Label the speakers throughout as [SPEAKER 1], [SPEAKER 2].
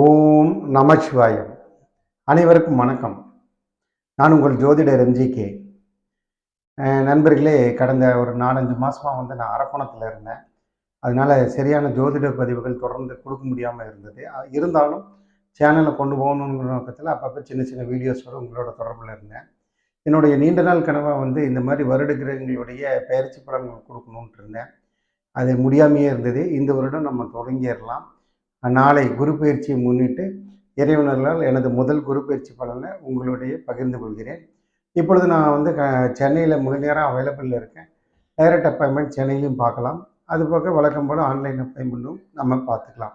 [SPEAKER 1] ஓம் நமசிவாயம் அனைவருக்கும் வணக்கம். நான் உங்கள் ஜோதிடர் எம்ஜிகே. நண்பர்களே கடந்த ஒரு நாலஞ்சு மாதமாக வந்து நான் அரக்கோணத்தில் இருந்தேன். அதனால் சரியான ஜோதிட பதிவுகள் தொடர்ந்து கொடுக்க முடியாமல் இருந்தது. இருந்தாலும் சேனலை கொண்டு போகணுங்கிற நோக்கத்தில் அப்பப்போ சின்ன சின்ன வீடியோஸோடு உங்களோட தொடர்பில் இருந்தேன். என்னுடைய நீண்ட நாள் கனவாக வந்து இந்த மாதிரி வருட கிரகங்களுடைய பயிற்சி பலன்கள் கொடுக்கணுன்ட்டு இருந்தேன். அது முடியாமையே இருந்தது. இந்த வருடம் நம்ம தொடங்கிடலாம். நாளை குரு பயிற்சியை முன்னிட்டு இறைவனர்களால் எனது முதல் குரு பயிற்சி பலனை உங்களுடைய பகிர்ந்து கொள்கிறேன். இப்பொழுது நான் வந்து க சென்னையில் முழு நேரம் அவைலபிளில் இருக்கேன். டைரக்ட் அப்பாயின்மெண்ட் சென்னையிலையும் பார்க்கலாம். அது போக வழக்கம் போல் ஆன்லைன் அப்பாயின்மெண்ட்டும் நம்ம பார்த்துக்கலாம்.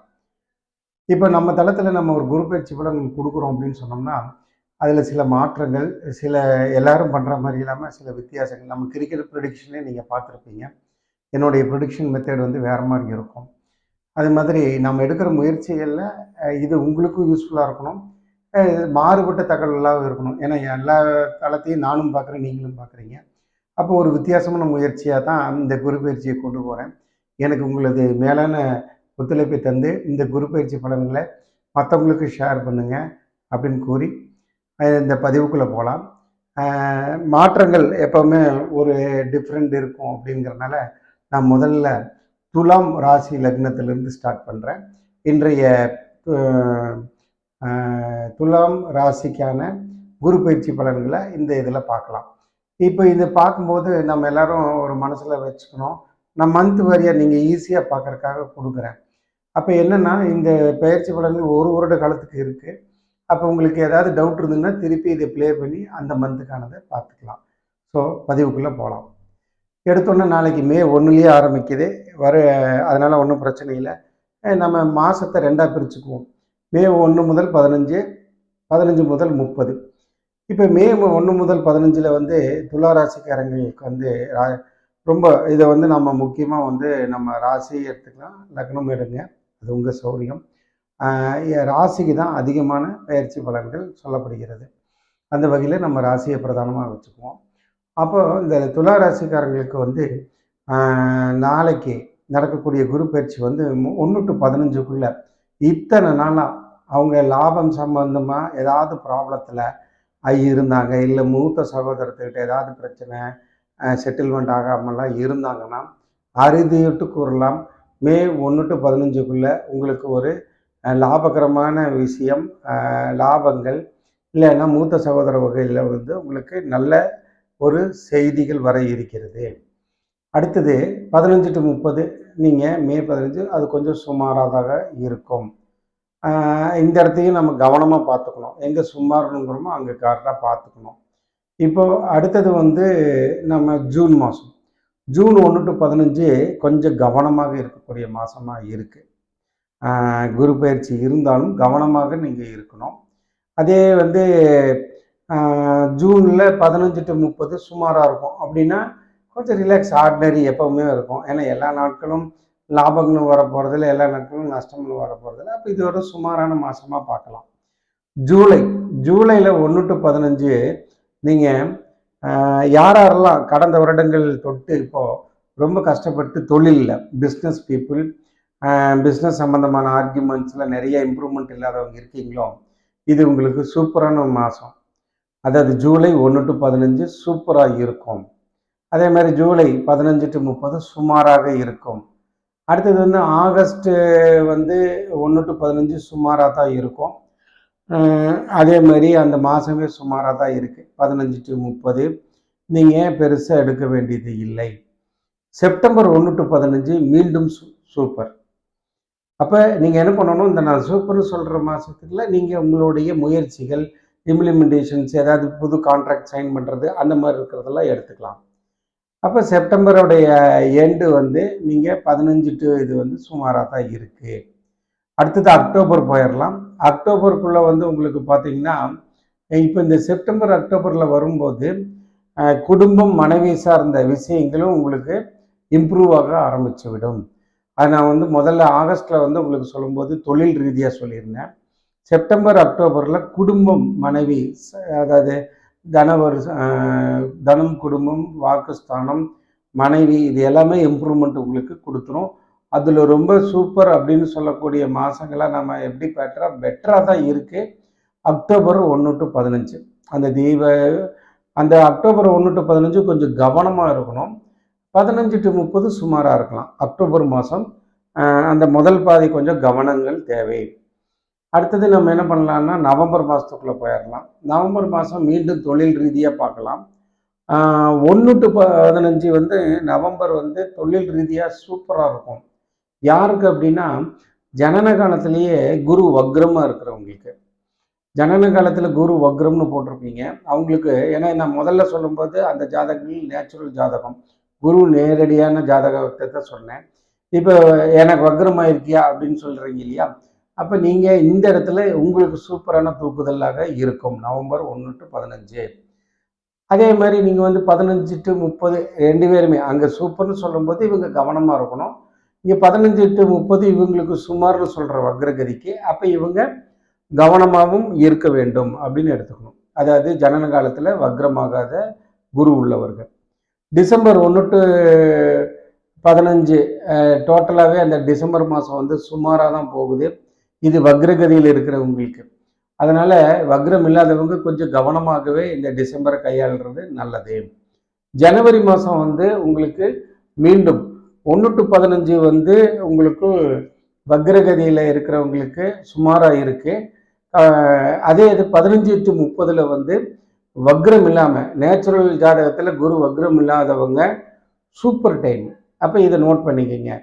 [SPEAKER 1] இப்போ நம்ம தளத்தில் நம்ம ஒரு குரு பயிற்சி பலன் கொடுக்குறோம் அப்படின்னு சொன்னோம்னா அதில் சில மாற்றங்கள் சில எல்லாரும் பண்ணுற மாதிரி இல்லாமல் சில வித்தியாசங்கள். நம்ம கிரிக்கெட் ப்ரொடிக்ஷனே நீங்கள் பார்த்துருப்பீங்க. என்னுடைய ப்ரொடிக்ஷன் மெத்தட் வந்து வேறு மாதிரி இருக்கும். அது மாதிரி நம்ம எடுக்கிற முயற்சிகளில் இது உங்களுக்கும் யூஸ்ஃபுல்லாக இருக்கணும். மாறுபட்ட தகவலாகவும் இருக்கணும். ஏன்னா எல்லா தளத்தையும் நானும் பார்க்குறேன் நீங்களும் பார்க்குறீங்க. அப்போ ஒரு வித்தியாசமான முயற்சியாக தான் இந்த குரு பயிற்சியை கொண்டு போகிறேன் எனக்கு உங்களது மேலான ஒத்துழைப்பை தந்து இந்த குரு பயிற்சி பலன்களை மற்றவங்களுக்கு ஷேர் பண்ணுங்கள் அப்படின்னு கூறி இந்த பதிவுக்குள்ளே போகலாம். மாற்றங்கள் எப்போவுமே ஒரு டிஃப்ரெண்ட் இருக்கும் அப்படிங்கிறனால நான் முதல்ல துலாம் ராசி லக்னத்திலிருந்து ஸ்டார்ட் பண்ணுறேன் இன்றைய துலாம் ராசிக்கான குரு பயிற்சி பலன்களை இந்த இதில் பார்க்கலாம். இப்போ இது பார்க்கும்போது நம்ம எல்லாரும் ஒரு மனசில் வச்சுக்கணும். நான் மந்த் வாரியாக நீங்கள் ஈஸியாக பார்க்கறதுக்காக கொடுக்குறேன். அப்போ என்னென்னா இந்த பயிற்சி பலன்கள் ஒரு வருட காலத்துக்கு இருக்குது அப்போ உங்களுக்கு ஏதாவது டவுட் இருந்ததுன்னா திருப்பி இதை ப்ளே பண்ணி அந்த மந்த்துக்கானதை பார்த்துக்கலாம். ஸோ பதிவுக்குள்ளே போகலாம். எடுத்தோன்னே நாளைக்கு மே ஒன்றுலேயே ஆரம்பிக்குது. வர அதனால் ஒன்றும் பிரச்சனை இல்லை. நம்ம மாதத்தை ரெண்டாக பிரிச்சுக்குவோம். மே ஒன்று முதல் பதினஞ்சு பதினஞ்சு முதல் முப்பது. இப்போ மே ஒன்று முதல் பதினஞ்சில் வந்து துளாராசிக்காரங்களுக்கு வந்து ரா- ரொம்ப இதை வந்து நம்ம முக்கியமாக வந்து நம்ம ராசி எடுத்துக்கலாம். லக்னம் எடுங்க. அது உங்கள் சௌரியம். ராசிக்கு தான் அதிகமான பயிற்சி பலன்கள் சொல்லப்படுகிறது. அந்த வகையில் நம்ம ராசியை பிரதானமாக வச்சுக்குவோம். அப்போது இந்த துலா ராசிக்காரங்களுக்கு வந்து நாளைக்கு நடக்கக்கூடிய குரு பயிற்சி வந்து ஒன்று டு பதினஞ்சுக்குள்ள இத்தனை நாளாக அவங்க லாபம் சம்பந்தமாக ஏதாவது ப்ராப்ளத்தில் இருந்தாங்க இல்லை மூத்த சகோதரத்துக்கிட்ட ஏதாவது பிரச்சனை செட்டில்மெண்ட் ஆகாமலாம் இருந்தாங்கன்னா அறுதியிட்டு கூறலாம். மே ஒன்று டு பதினஞ்சுக்குள்ளே உங்களுக்கு ஒரு லாபகரமான விஷயம் லாபங்கள் இல்லைன்னா மூத்த சகோதர வகையில் வந்து உங்களுக்கு நல்ல ஒரு செய்திகள் வர இருக்கிறது. அடுத்தது பதினஞ்சு டு முப்பது நீங்கள் மே பதினஞ்சு அது கொஞ்சம் சுமாராக இருக்கும். இந்த இடத்தையும் நம்ம கவனமாக பார்த்துக்கணும். எங்கே சுமார்னுங்கிறோமோ அங்கே கரெக்டாக பார்த்துக்கணும். இப்போ அடுத்தது வந்து நம்ம ஜூன் மாதம் ஜூன் ஒன்று டு பதினஞ்சு கொஞ்சம் கவனமாக இருக்கக்கூடிய மாதமாக இருக்குது குரு பயிற்சி இருந்தாலும் கவனமாக நீங்கள் இருக்கணும். அதே வந்து ஜூனில் பதினஞ்சு டு முப்பது சுமாராக இருக்கும். அப்படின்னா கொஞ்சம் ரிலாக்ஸ் ஆர்டினரி எப்போவுமே இருக்கும். ஏன்னா எல்லா நாட்களும் லாபங்களும் வர போகிறதில்ல எல்லா நாட்களும் நஷ்டங்களும் வர போகிறதில்ல அப்போ இது ஒரு சுமாரான மாதமாக பார்க்கலாம். ஜூலை ஜூலையில் ஒன்று டு பதினஞ்சு நீங்கள் யார் யாரெல்லாம் கடந்த வருடங்கள் தொட்டு இப்போது ரொம்ப கஷ்டப்பட்டு தொழிலில் பிஸ்னஸ் பீப்புள் பிஸ்னஸ் சம்மந்தமான ஆர்கியூமெண்ட்ஸில் நிறைய இம்ப்ரூவ்மெண்ட் இல்லாதவங்க இருக்கீங்களோ இது உங்களுக்கு சூப்பரான மாதம் அதாவது ஜூலை ஒன்று டு பதினஞ்சு சூப்பராக இருக்கும். அதே மாதிரி ஜூலை பதினஞ்சு டு முப்பது சுமாராக இருக்கும். அடுத்தது வந்து ஆகஸ்ட்டு வந்து ஒன்று டு பதினஞ்சு சுமாராக தான் இருக்கும். அதே மாதிரி அந்த மாதமே சுமாராக தான் இருக்குது பதினஞ்சு டு முப்பது. நீங்கள் பெருசாக எடுக்க வேண்டியது இல்லை? செப்டம்பர் ஒன்று டு பதினஞ்சு மீண்டும் சூ சூப்பர். அப்போ நீங்கள் என்ன பண்ணணும்? இந்த நான் சூப்பர்னு சொல்கிற மாதத்துக்குள்ள நீங்கள் உங்களுடைய முயற்சிகள் இம்ப்ளிமெண்டேஷன்ஸ் ஏதாவது புது கான்ட்ராக்ட் சைன் பண்ணுறது அந்த மாதிரி இருக்கிறதெல்லாம் எடுத்துக்கலாம். அப்போ செப்டம்பருடைய எண்டு வந்து நீங்கள் பதினஞ்சு டு இது வந்து சுமாராக தான் இருக்குது அடுத்தது அக்டோபர் போயிடலாம் அக்டோபருக்குள்ளே வந்து உங்களுக்கு பார்த்தீங்கன்னா இப்போ இந்த செப்டம்பர் அக்டோபரில் வரும்போது குடும்பம் மனைவி சார்ந்த விஷயங்களும் உங்களுக்கு இம்ப்ரூவ் ஆக ஆரம்பிச்சு விடும் அது நான் வந்து முதல்ல ஆகஸ்ட்டில் வந்து உங்களுக்கு சொல்லும்போது தொழில் ரீதியாக சொல்லியிருந்தேன். செப்டம்பர் அக்டோபரில் குடும்பம் மனைவி ச- அதாவது தனவர் தனம் குடும்பம் வாக்குஸ்தானம் மனைவி இது எல்லாமே இம்ப்ரூவ்மெண்ட் உங்களுக்கு கொடுத்துரும். அதில் ரொம்ப சூப்பர் அப்படின்னு சொல்லக்கூடிய மாதங்களாக நம்ம எப்படி பெட்டராக பெட்டராக தான் இருக்குது அக்டோபர் ஒன்று டு பதினஞ்சு. அந்த தீப அந்த அக்டோபர் ஒன்று டு பதினஞ்சு கொஞ்சம் கவனமாக இருக்கணும். பதினஞ்சு டு முப்பது சுமாராக இருக்கலாம். அக்டோபர் மாதம் அந்த முதல் பாதி கொஞ்சம் கவனங்கள் தேவை. அடுத்தது நம்ம என்ன பண்ணலாம்னா நவம்பர் மாதத்துக்குள்ளே போயிடலாம் நவம்பர் மாதம் மீண்டும் தொழில் ரீதியாக பார்க்கலாம். ஒன்று டு பதினஞ்சு வந்து நவம்பர் வந்து தொழில் ரீதியாக சூப்பராக இருக்கும். யாருக்கு அப்படின்னா ஜனன காலத்திலேயே குரு வக்ரமாக இருக்கிறவங்களுக்கு. ஜனன காலத்தில் குரு வக்ரம்னு போட்டிருப்பீங்க. அவங்களுக்கு ஏன்னா நான் முதல்ல சொல்லும்போது அந்த ஜாதகங்கள் நேச்சுரல் ஜாதகம். குரு நேரடியான ஜாதகத்தை தான் சொன்னேன். இப்போ எனக்கு வக்ரமாக இருக்கியா அப்படின்னு சொல்கிறீங்க இல்லையா? அப்போ நீங்கள் இந்த இடத்துல உங்களுக்கு சூப்பரான தூக்குதலாக இருக்கும். நவம்பர் ஒன்று டு பதினஞ்சு. அதே மாதிரி நீங்கள் வந்து பதினஞ்சு டு முப்பது ரெண்டு பேருமே அங்கே சூப்பர்னு சொல்லும்போது இவங்க கவனமாக இருக்கணும். இங்கே பதினஞ்சு டு முப்பது இவங்களுக்கு சுமார்னு சொல்கிற வக்ரகதிக்கு அப்போ இவங்க கவனமாகவும் இருக்க வேண்டும் அப்படின்னு எடுத்துக்கணும். அதாவது ஜனன காலத்தில் வக்ரமாகாத குரு உள்ளவர்கள். டிசம்பர் ஒன்று டு பதினஞ்சு டோட்டலாகவே அந்த டிசம்பர் மாதம் வந்து சுமாராக தான் போகுது. இது வக்ரகதியில் இருக்கிறவங்களுக்கு. அதனால் வக்ரம் இல்லாதவங்க கொஞ்சம் கவனமாகவே இந்த டிசம்பரை கையாளுறது நல்லது. ஜனவரி மாதம் வந்து உங்களுக்கு மீண்டும் ஒன்று டு பதினஞ்சு வந்து உங்களுக்கு வக்ரகதியில் இருக்கிறவங்களுக்கு சுமாராக இருக்குது அதே இது பதினஞ்சு டு முப்பதில் வந்து வக்ரம் இல்லாமல் நேச்சுரல் ஜாதகத்தில் குரு வக்ரம் இல்லாதவங்க சூப்பர் டைம் அப்போ இதை நோட் பண்ணிக்கோங்க.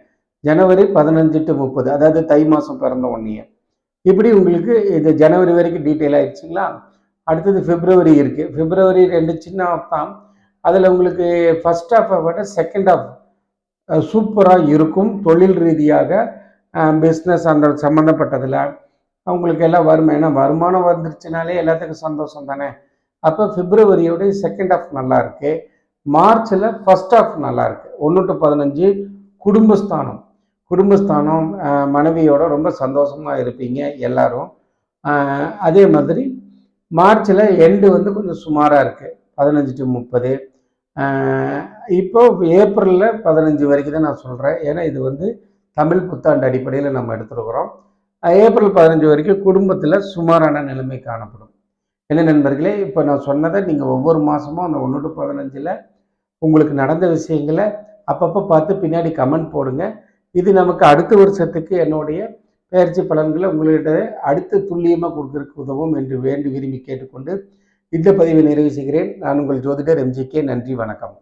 [SPEAKER 1] ஜனவரி பதினஞ்சு டு முப்பது அதாவது தை மாதம் பிறந்த ஒன்றைய இப்படி உங்களுக்கு இது ஜனவரி வரைக்கும் டீட்டெயில் ஆயிடுச்சுங்களா? அடுத்தது பிப்ரவரி இருக்குது பிப்ரவரி ரெண்டு சின்ன ஆஃப் தான் அதில் உங்களுக்கு ஃபஸ்ட் ஆஃபை விட செகண்ட் ஆஃப் சூப்பராக இருக்கும். தொழில் ரீதியாக பிஸ்னஸ் அந்த சம்மந்தப்பட்டதில் அவங்களுக்கு எல்லாம் வருமா. ஏன்னா வருமானம் வந்துருச்சுனாலே எல்லாத்துக்கும் சந்தோஷம் தானே? அப்போ பிப்ரவரியோடைய செகண்ட் ஆஃப் நல்லாருக்கு மார்ச்சில் ஃபஸ்ட் ஆஃப் நல்லாயிருக்கு ஒன்று டு பதினஞ்சு குடும்பஸ்தானம். குடும்பஸ்தானம் மனைவியோட ரொம்ப சந்தோஷமாக இருப்பீங்க எல்லாரும். அதே மாதிரி மார்ச்சில் எண்டு வந்து கொஞ்சம் சுமாராக இருக்குது பதினஞ்சு டு முப்பது. இப்போ ஏப்ரலில் பதினஞ்சு வரைக்கும் தான் நான் சொல்கிறேன் ஏன்னா இது வந்து தமிழ் புத்தாண்டு அடிப்படையில் நம்ம எடுத்துருக்குறோம். ஏப்ரல் பதினஞ்சு வரைக்கும் குடும்பத்தில் சுமாரான நிலைமை காணப்படும். என்ன நண்பர்களே இப்போ நான் சொன்னதை நீங்கள் ஒவ்வொரு மாதமும் அந்த ஒன்று டு பதினஞ்சில் உங்களுக்கு நடந்த விஷயங்களை அப்பப்போ பார்த்து பின்னாடி கமெண்ட் போடுங்க. இது நமக்கு அடுத்த வருஷத்துக்கு என்னுடைய பயிற்சி பலன்களை உங்கள்கிட்ட அடுத்த துல்லியமாக கொடுக்கறதுக்கு உதவும் என்று வேண்டி விரும்பி கேட்டுக்கொண்டு இந்த பதிவை நிறைவு செய்கிறேன். நான் உங்கள் ஜோதிடர் எம்ஜிகே நன்றி வணக்கம்.